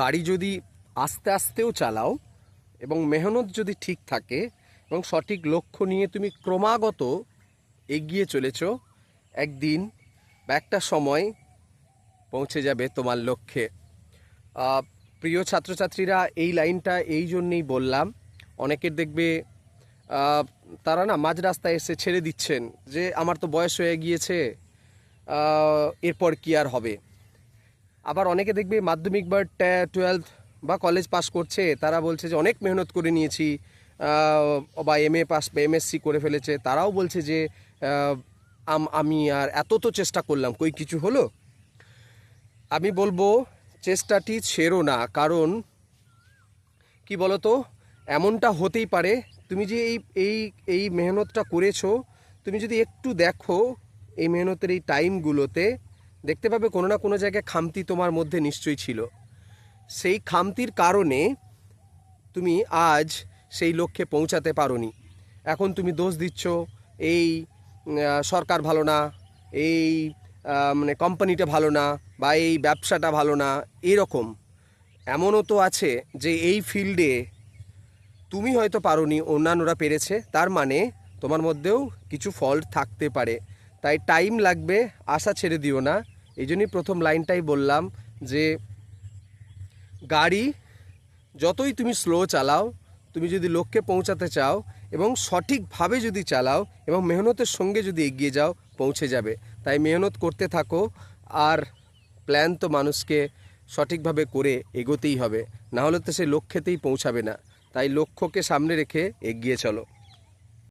গাড়ি যদি আস্তে আস্তেও চালাও এবং মেহনত যদি ঠিক থাকে এবং সঠিক লক্ষ্য নিয়ে তুমি ক্রমাগত এগিয়ে চলেছ, একদিন বা একটা সময় পৌঁছে যাবে তোমার লক্ষ্যে। প্রিয় ছাত্রছাত্রীরা, এই লাইনটা এই জন্যেই বললাম অনেকের দেখবে তারা না মাঝ রাস্তায় এসে ছেড়ে দিচ্ছেন যে, আমার তো বয়স হয়ে গিয়েছে এরপর কি আর হবে? আবার অনেকে দেখবে মাধ্যমিক বা টুয়েলভ বা কলেজ পাস করছে, তারা বলছে যে অনেক মেহনত করে নিয়েছি বা এম এ পাস এমএসসি করে ফেলেছে, তারাও বলছে যে আম- আমি আর এত তো চেষ্টা করলাম, কই কিছু হলো? আমি বলব চেষ্টাটি ছেড়ো না, কারণ কি বলতো, এমনটা হতেই পারে, তুমি যে এই এই এই মেহনতটা করেছ, তুমি যদি একটু দেখো, এই মেহনতের এই টাইমগুলোতে দেখতে পাবে কোনো না কোনো জায়গায় খামতি তোমার মধ্যে নিশ্চয়ই ছিল। সেই খামতির কারণে তুমি আজ সেই লক্ষ্যে পৌঁছাতে পারোনি। এখন তুমি দোষ দিচ্ছ, এই সরকার ভালো না, এই মানে কোম্পানিটা ভালো না বা এই ব্যবসাটা ভালো না, এরকম। এমনও তো আছে যে এই ফিল্ডে তুমি হয়তো পারোনি, অন্যান্যরা পেরেছে, তার মানে তোমার মধ্যেও কিছু ফল্ট থাকতে পারে। তাই টাইম লাগবে, আশা ছেড়ে দিও না। এই জন্যই প্রথম লাইনটাই বললাম যে গাড়ি যতই তুমি স্লো চালাও, তুমি যদি লক্ষ্যে পৌঁছাতে চাও এবং সঠিকভাবে যদি চালাও এবং মেহনতের সঙ্গে যদি এগিয়ে যাও, পৌঁছে যাবে। তাই মেহনত করতে থাকো আর প্ল্যান তো মানুষকে সঠিকভাবে করে এগোতেই হবে। না হলে তো সে লক্ষ্যেতেই পৌঁছাবে না। তাই লক্ষ্যকে সামনে রেখে এগিয়ে চলো।